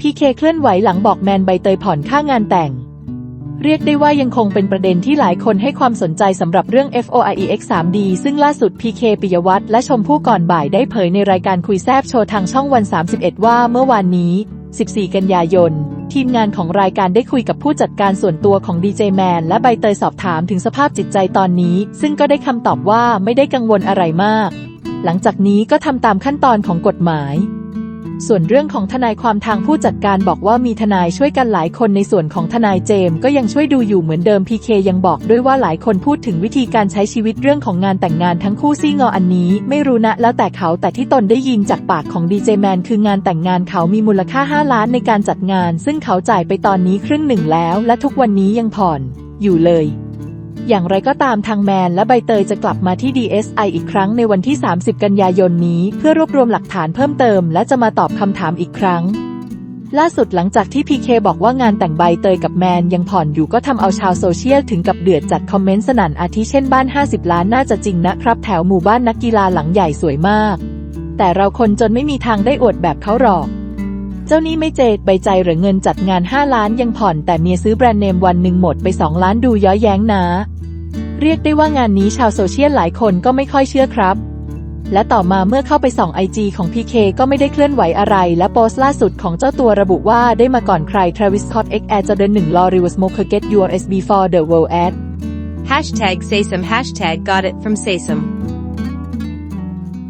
พีเคเคลื่อนไหวหลังบอกแมนใบเตยผ่อนค่างานแต่ง เรียกได้ว่ายังคงเป็นประเด็นที่หลายคนให้ความสนใจสำหรับเรื่อง FOIEX 3D ซึ่งล่าสุด PK ปิยวัฒน์และชมพู่ก่อนบ่ายได้เผยในรายการคุยแซบโชว์ทางช่องวัน 31 ว่าเมื่อวานนี้ 14 กันยายน ทีมงานของรายการได้คุยกับผู้จัดการส่วนตัวของดีเจแมนและใบเตยสอบถามถึงสภาพจิตใจตอนนี้ ซึ่งก็ได้คำตอบว่าไม่ได้กังวลอะไรมาก หลังจากนี้ก็ทำตามขั้นตอนของกฎหมาย ส่วนเรื่องของทนายความทางผู้จัดการบอกว่ามีทนายช่วยกันหลายคนในส่วนของทนายเจมส์ก็ยังช่วยดูอยู่เหมือนเดิมพีเคยังบอกด้วยว่าหลายคนพูดถึงวิธีการใช้ชีวิตเรื่องของงานแต่งงานทั้งคู่ซี่งออันนี้ ไม่รู้นะแล้วแต่เขาแต่ที่ตนได้ยินจากปากของดีเจแมนคืองานแต่งงานเขามีมูลค่า 5 ล้านในการจัดงาน ซึ่งเขาจ่ายไปตอนนี้ครึ่งหนึ่งแล้ว และทุกวันนี้ยังผ่อน อยู่เลย อย่างไรก็ตามทางแมนและใบเตยจะกลับมาที่ DSI อีกครั้งในวันที่ 30 กันยายนนี้ เพื่อรวบรวมหลักฐานเพิ่มเติม และจะมาตอบคำถามอีกครั้ง ล่าสุดหลังจากที่พีเคบอกว่างานแต่งใบเตยกับแมนยังผ่อนอยู่ก็ทำเอาชาวโซเชียลถึงกับเดือดจัดคอมเมนต์สนั่นอาทิเช่นบ้าน 50 ล้านน่าจะจริงนะครับ แถวหมู่บ้านนักกีฬาหลังใหญ่สวยมาก แต่เราคนจนไม่มีทางได้อวดแบบเขาหรอก เจ้านี้ไม่เจดใบใจหรือเงินจัดงาน 5 ล้านยังผ่อน แต่เมียซื้อแบรนด์เนมวันหนึ่งหมดไป 2 ล้านดูย้อยแย้งนะ เรียกได้ว่างานนี้ชาวโซเชียลหลายคนก็ไม่ค่อยเชื่อครับ และต่อมาเมื่อเข้าไปส่องไอจีของ PK ก็ไม่ได้เคลื่อนไหวอะไร และโพสต์ล่าสุดของเจ้าตัวระบุว่าได้มาก่อนใคร Travis Scott X Air Jordan 1 Law Reverse Smoker Get Your SB for the World Ad Hashtag say some hashtag got it from say some.